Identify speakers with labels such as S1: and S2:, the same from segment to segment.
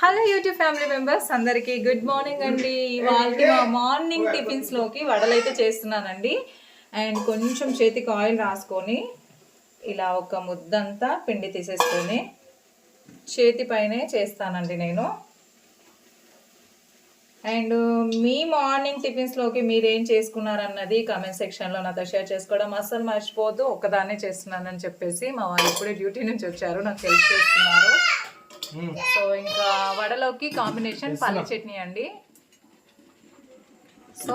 S1: Hello YouTube family members అందరికీ good morning అండి. ఇవాళ మా మార్నింగ్ టిఫిన్స్లోకి వడలైతే చేస్తున్నానండి. అండ్ కొంచెం చేతికి ఆయిల్ రాసుకొని ఇలా ఒక ముద్దంతా పిండి తీసేసుకొని చేతి పైనే చేస్తానండి నేను. అండ్ మీ మార్నింగ్ టిఫిన్స్లోకి మీరు ఏం చేసుకున్నారన్నది కామెంట్ సెక్షన్లో నాతో షేర్ చేసుకోవడం అస్సలు మర్చిపోద్దు ఒక్కదాన్నే చేస్తున్నానని చెప్పేసి మా వాళ్ళు ఇప్పుడే డ్యూటీ నుంచి వచ్చారు. నాకు హెల్ప్ చేస్తున్నారు. సో ఇంకా వడలోకి కాంబినేషన్ పల్లి చట్నీ అండి. సో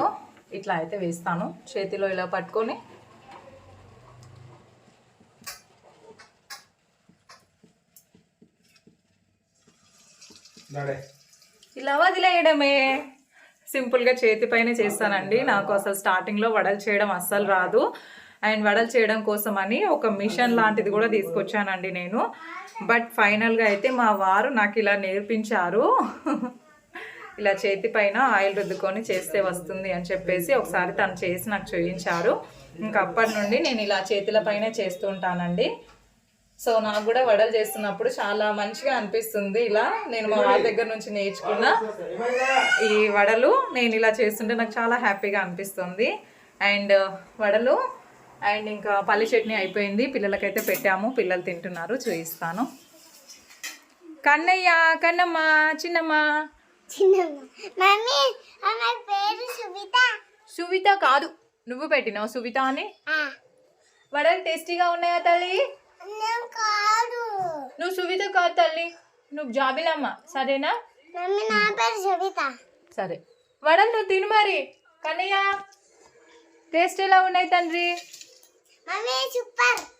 S1: ఇట్లా అయితే వేస్తాను. చేతిలో ఇలా పట్టుకొని. ఇలా వదిలేయడమే. సింపుల్గా చేతి పైన చేస్తానండి. నాకు అసలు స్టార్టింగ్లో వడలు చేయడం అస్సలు రాదు. అండ్ వడలు చేయడం కోసం అని ఒక మిషన్ లాంటిది కూడా తీసుకొచ్చానండి నేను. బట్ ఫైనల్గా అయితే మా వారు నాకు ఇలా నేర్పించారు. ఇలా చేతి పైన ఆయిల్ రుద్దుకొని చేస్తే వస్తుంది అని చెప్పేసి ఒకసారి తను చేసి నాకు చూపించారు. ఇంకా అప్పటి నుండి నేను ఇలా చేతుల పైన చేస్తూ ఉంటానండి. సో నాకు కూడా వడలు చేస్తున్నప్పుడు చాలా మంచిగా అనిపిస్తుంది ఇలా. నేను మా వారి దగ్గర నుంచి నేర్చుకున్న ఈ వడలు నేను ఇలా చేస్తుంటే నాకు చాలా హ్యాపీగా అనిపిస్తుంది. అండ్ వడలు అండ్ ఇంకా పల్లి చట్నీ అయిపోయింది. పిల్లలకైతే పెట్టాము. పిల్లలు తింటున్నారు. చూపిస్తాను. కన్నయ్య కన్నమ్మ చిన్నమ్మ.
S2: సువిత.
S1: కాదు. నువ్వు పెట్టినావు సువిత అని? వడలు టేస్టీగా ఉన్నాయా తల్లి? నువ్వు సువిత కాదు తల్లి. నువ్వు జాబిలమ్మ. సరేనా? సరే. వడలు నువ్వు తిను మరి. కన్నయ్య టేస్ట్ ఎలా ఉన్నాయి తండ్రి
S2: Mami, chupar.